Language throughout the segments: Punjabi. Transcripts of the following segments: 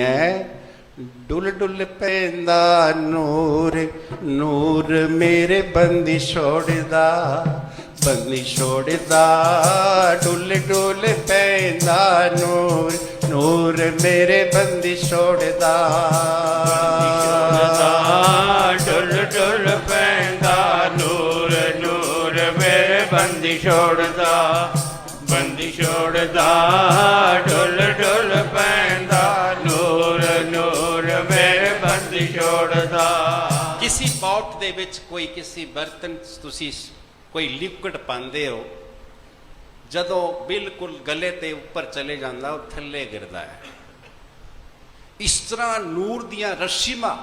ਹੈ। ਡੁੱਲ ਡੁੱਲ ਪੈਂਦਾ ਨੂਰ ਨੂਰ ਮੇਰੇ ਬੰਦੀ ਛੋੜਦਾ ਬੰਦੀ ਛੋੜਦਾ। ਡੁੱਲ ਡੁੱਲ ਪੈਂਦਾ ਨੂਰ ਨੂਰ ਮੇਰੇ ਬੰਦੀ ਛੋੜਦਾ। ਡੁੱਲ ਡੁੱਲ ਪੈਂਦਾ ਨੂਰ ਨੂਰ ਮੇਰੇ ਬੰਦੀ ਛੋੜਦਾ ਬੰਦੀ ਛੋੜਦਾ। ਡੁੱਲ ਡੁੱਲ ਕਿਸੇ ਪੌਟ ਦੇ ਵਿੱਚ ਕੋਈ ਕਿਸੇ ਬਰਤਨ ਤੁਸੀਂ ਕੋਈ ਲਿਕਵਿਡ ਪਾਉਂਦੇ ਹੋ, ਜਦੋਂ ਬਿਲਕੁਲ ਗਲੇ ਤੇ ਉੱਪਰ ਚਲੇ ਜਾਂਦਾ, ਉਹ ਥੱਲੇ ਗਿਰਦਾ ਹੈ। ਇਸ ਤਰ੍ਹਾਂ ਨੂਰ ਦੀਆਂ ਰਸ਼ੀਮਾਂ,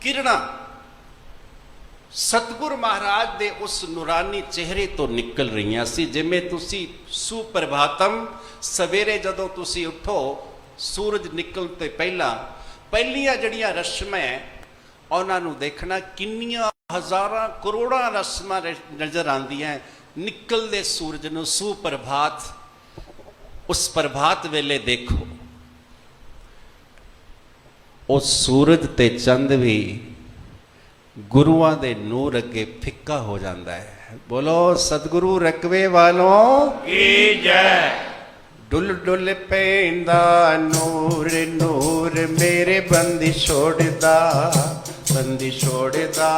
ਕਿਰਣਾਂ ਸਤਿਗੁਰ ਮਹਾਰਾਜ ਦੇ ਉਸ ਨੂਰਾਨੀ ਚਿਹਰੇ ਤੋਂ ਨਿਕਲ ਰਹੀਆਂ ਸੀ, ਜਿਵੇਂ ਤੁਸੀਂ ਸੁਪਰਭਾਤਮ ਸਵੇਰੇ ਜਦੋਂ ਤੁਸੀਂ ਉੱਠੋ, ਸੂਰਜ ਨਿਕਲਣ ਤੋਂ ਪਹਿਲਾਂ, ਪਹਿਲੀਆਂ ਜਿਹੜੀਆਂ ਰਸ਼ਮਾਂ ਹੈ ਉਹਨਾਂ ਨੂੰ ਦੇਖਣਾ ਕਿੰਨੀਆਂ ਹਜ਼ਾਰਾਂ ਕਰੋੜਾਂ ਰਸਮਾਂ ਨਜ਼ਰ ਆਉਂਦੀਆਂ। ਨਿਕਲਦੇ ਸੂਰਜ ਨੂੰ ਸੁਪਰਭਾਤ ਉਸ ਪ੍ਰਭਾਤ ਵੇਲੇ ਦੇਖੋ। ਉਹ ਸੂਰਜ ਤੇ ਚੰਦ ਵੀ ਗੁਰੂਆਂ ਦੇ ਨੂਰ ਅੱਗੇ ਫਿੱਕਾ ਹੋ ਜਾਂਦਾ ਹੈ। ਬੋਲੋ ਸਤਿਗੁਰੂ ਰਕਵੇ ਵਾਲੋਂ ਕੀ ਜੈ? ਡੁੱਲ ਡੁੱਲ ਪੈਂਦਾ ਨੂਰ ਨੂਰ ਮੇਰੇ ਬੰਦੀ ਛੋੜਦਾ। ਬੰਦੀ ਛੋੜਦਾ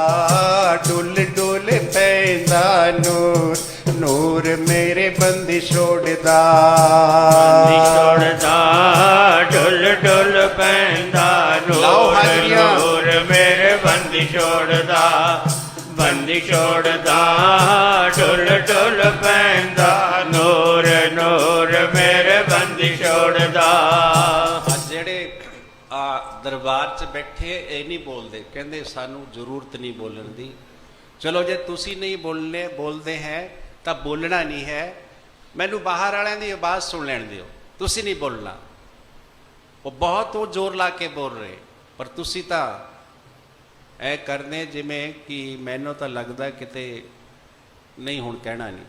ਡੁੱਲ ਡੁੱਲ ਪੈਂਦਾ ਨੂਰ ਨੂਰ ਮੇਰੇ ਬੰਦੀ ਛੋੜਦਾ ਬੰਦੀ ਛੋੜਦਾ ਡੁੱਲ ਡੁੱਲ ਪੈਂਦਾ ਨੂਰ। ਨੂਰ ਮੇਰੇ ਬੰਦੀ ਛੋੜਦਾ ਬੰਦੀ ਛੋੜਦਾ ਡੁੱਲ ਡੁੱਲ ਪੈਂਦਾ ਨੂਰ ਨੂਰ ਮੇਰੇ ਬੰਦੀ ਛੋੜਦਾ ਦਰਬਾਰ 'ਚ ਬੈਠੇ ਇਹ ਨਹੀਂ ਬੋਲਦੇ। ਕਹਿੰਦੇ ਸਾਨੂੰ ਜ਼ਰੂਰਤ ਨਹੀਂ ਬੋਲਣ ਦੀ। ਚਲੋ ਜੇ ਤੁਸੀਂ ਨਹੀਂ ਬੋਲਨੇ, ਬੋਲਦੇ ਹੈ, ਤਾਂ ਬੋਲਣਾ ਨਹੀਂ ਹੈ। ਮੈਨੂੰ ਬਾਹਰ ਵਾਲਿਆਂ ਦੀ ਆਵਾਜ਼ ਸੁਣ ਲੈਣ ਦਿਓ। ਤੁਸੀਂ ਨਹੀਂ ਬੋਲਣਾ। ਉਹ ਬਹੁਤ ਉਹ ਜ਼ੋਰ ਲਾ ਕੇ ਬੋਲ ਰਹੇ। ਪਰ ਤੁਸੀਂ ਤਾਂ ਇਹ ਕਰਨੇ ਜਿਵੇਂ ਕਿ ਮੈਨੂੰ ਤਾਂ ਲੱਗਦਾ ਕਿਤੇ ਨਹੀਂ ਹੁਣ ਕਹਿਣਾ ਨਹੀਂ।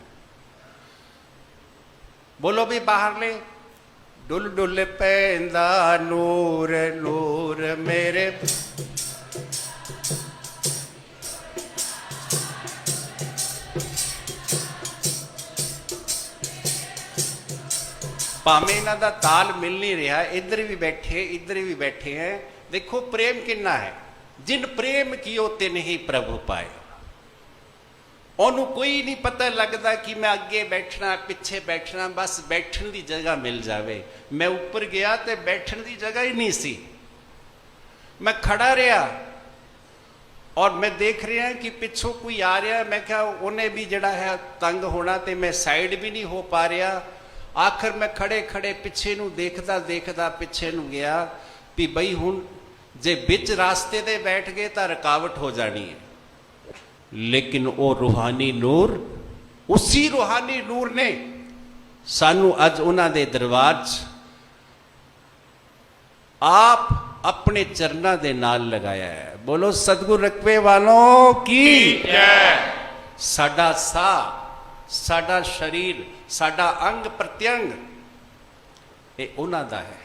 ਬੋਲੋ ਵੀ ਬਾਹਰਲੇ ਡੁੱਲ ਡੁੱਲ ਪੈਂਦਾ ਨੂਰ ਨੂਰ ਮੇਰੇ। ਭਾਵੇਂ ਇਹਨਾਂ ਦਾ ਤਾਲ ਮਿਲ ਨਹੀਂ ਰਿਹਾ, ਇੱਧਰ ਵੀ ਬੈਠੇ, ਇੱਧਰ ਵੀ ਬੈਠੇ ਹੈ। ਦੇਖੋ ਪ੍ਰੇਮ ਕਿੰਨਾ ਹੈ। ਜਿਨ ਪ੍ਰੇਮ ਕੀਓ ਤਿਨ ਹੀ ਪ੍ਰਭੂ ਪਾਏ। ਉਹਨੂੰ ਕੋਈ ਨਹੀਂ ਪਤਾ ਲੱਗਦਾ ਕਿ ਮੈਂ ਅੱਗੇ ਬੈਠਣਾ, ਪਿੱਛੇ ਬੈਠਣਾ, ਬਸ ਬੈਠਣ ਦੀ ਜਗ੍ਹਾ ਮਿਲ ਜਾਵੇ। ਮੈਂ ਉੱਪਰ ਗਿਆ ਤੇ ਬੈਠਣ ਦੀ ਜਗ੍ਹਾ ਹੀ ਨਹੀਂ ਸੀ। ਮੈਂ ਖੜਾ ਰਿਹਾ ਔਰ ਮੈਂ ਦੇਖ ਰਿਹਾ ਕਿ ਪਿੱਛੋਂ ਕੋਈ ਆ ਰਿਹਾ। ਮੈਂ ਕਿਹਾ, ਉਹਨੇ ਵੀ ਜਿਹੜਾ ਹੈ ਤੰਗ ਹੋਣਾ ਤੇ ਮੈਂ ਸਾਈਡ ਵੀ ਨਹੀਂ ਹੋ ਪਾ ਰਿਹਾ। ਆਖਰ ਮੈਂ ਖੜੇ ਖੜੇ ਪਿੱਛੇ ਨੂੰ ਦੇਖਦਾ ਦੇਖਦਾ ਪਿੱਛੇ ਨੂੰ ਗਿਆ ਵੀ ਬਈ ਹੁਣ ਜੇ ਵਿੱਚ ਰਾਸਤੇ ਤੇ ਬੈਠ ਗਏ ਤਾਂ ਰੁਕਾਵਟ ਹੋ ਜਾਣੀ ਹੈ। ਲੇਕਿਨ ਉਹ ਰੂਹਾਨੀ ਨੂਰ ਉਸੇ ਰੂਹਾਨੀ ਨੂਰ ਨੇ ਸਾਨੂੰ ਅੱਜ ਉਹਨਾਂ ਦੇ ਦਰਬਾਰ 'ਚ ਆਪ ਆਪਣੇ ਚਰਨਾਂ ਦੇ ਨਾਲ ਲਗਾਇਆ ਹੈ। ਬੋਲੋ ਸਤਿਗੁਰ ਰਕਵੇ ਵਾਲੋਂ ਕੀ ਜੈ ਸਾਡਾ ਸਾਹ ਸਾਡਾ ਸਰੀਰ ਸਾਡਾ ਅੰਗ ਪ੍ਰਤਿਅੰਗ ਇਹ ਉਹਨਾਂ ਦਾ ਹੈ।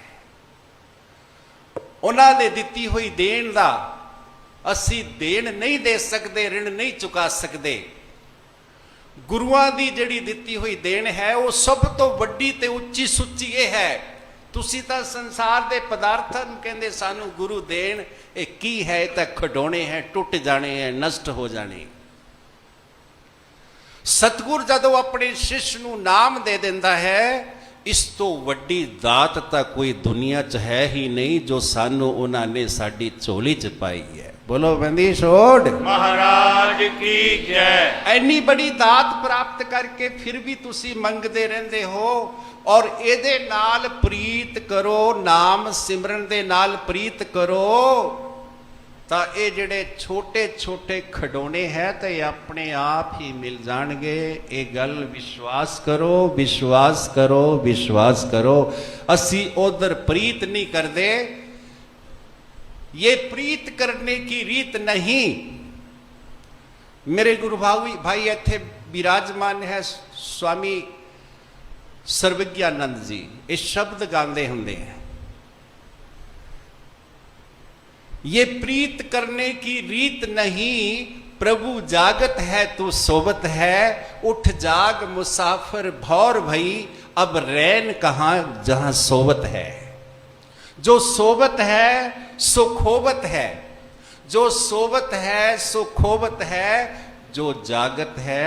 ਉਹਨਾਂ ਦੇ ਦਿੱਤੀ ਹੋਈ ਦੇਣ ਦਾ ਅਸੀਂ ਦੇਣ ਨਹੀਂ ਦੇ ਸਕਦੇ ਰਿਣ ਨਹੀਂ ਚੁਕਾ ਸਕਦੇ। ਗੁਰੂਆਂ ਦੀ ਜਿਹੜੀ ਦਿੱਤੀ ਹੋਈ ਦੇਣ ਹੈ, ਉਹ ਸਭ ਤੋਂ ਵੱਡੀ ਤੇ ਉੱਚੀ ਸੁੱਚੀ ਇਹ ਹੈ। ਤੁਸੀਂ ਤਾਂ ਸੰਸਾਰ ਦੇ ਪਦਾਰਥਾਂ ਨੂੰ ਕਹਿੰਦੇ ਸਾਨੂੰ, ਗੁਰੂ ਦੇਣ, ਇਹ ਕੀ ਹੈ? ਇਹ ਤਾਂ ਖਡੋਣੇ ਹੈ, ਟੁੱਟ ਜਾਣੇ ਹੈ, ਨਸ਼ਟ ਹੋ ਜਾਣੇ ਸਤਗੁਰ ਜਦੋਂ ਆਪਣੇ ਸ਼ਿਸ਼ ਨੂੰ ਨਾਮ ਦੇ ਦਿੰਦਾ ਹੈ, ਇਸ ਤੋਂ ਵੱਡੀ ਦਾਤ ਤਾਂ ਕੋਈ ਦੁਨੀਆ 'ਚ ਹੈ ਹੀ ਨਹੀਂ ਜੋ ਸਾਨੂੰ ਉਹਨਾਂ ਨੇ ਸਾਡੀ ਝੋਲੀ 'ਚ ਪਾਈ ਹੈ। ਬੋਲੋ ਬੰਦੀ ਛੋੜ। ਮਹਾਰਾਜ ਕੀ ਜੈ। ਐਨੀ ਬੜੀ ਦਾਤ ਪ੍ਰਾਪਤ ਕਰਕੇ ਫਿਰ ਵੀ ਤੁਸੀਂ ਮੰਗਦੇ ਰਹਿੰਦੇ ਹੋ ਔਰ ਇਹਦੇ ਨਾਲ ਪ੍ਰੀਤ ਕਰੋ ਨਾਮ ਸਿਮਰਨ ਦੇ ਨਾਲ ਪ੍ਰੀਤ ਕਰੋ। ਤਾਂ ਇਹ ਜਿਹੜੇ ਛੋਟੇ ਛੋਟੇ ਖਡੋਣੇ ਹੈ ਤਾਂ ਆਪਣੇ ਆਪ ਹੀ ਮਿਲ ਜਾਣਗੇ। ਇਹ ਗੱਲ ਵਿਸ਼ਵਾਸ ਕਰੋ ਵਿਸ਼ਵਾਸ ਕਰੋ ਵਿਸ਼ਵਾਸ ਕਰੋ। ਅਸੀਂ ਉਧਰ ਪ੍ਰੀਤ ਨਹੀਂ ਕਰਦੇ। ये प्रीत करने की रीत नहीं ਮੇਰੇ ਗੁਰੂ ਭਾਈ ਭਾਈ ਇੱਥੇ ਬਿਰਾਜਮਾਨ ਹੈ ਸਵਾਮੀ ਸਰਵਗਿਆਨੰਦ ਜੀ ਇਹ ਸ਼ਬਦ ਗਾਉਂਦੇ ਹੁੰਦੇ ਹੈ ये प्रीत करने की रीत नहीं प्रभु जागत है तू सोवत है उठ जाग मुसाफिर भौर भई अब रैन कहाँ जहां सोवत है जो सोवत है सुखोबत है जो सोबत है सुखोबत है जो जागत है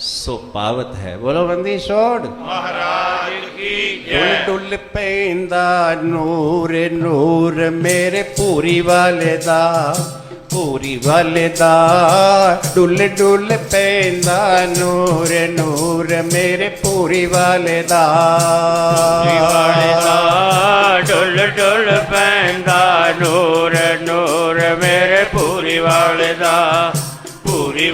सो पावत है बोलो बंदी छोड़ महाराज की जय डुल पेंदा नूर नूर मेरे पूरी वाले दा पूरी वाले दा डुल डुल पेंदा नूर नूर मेरे पूरी वाले दा डुल डुल पेंदा ਡੁੱਲ ਡੁੱਲ ਪੈਂਦਾ ਨੂਰ ਨੂਰ ਮੇਰੇ ਪੂਰੀ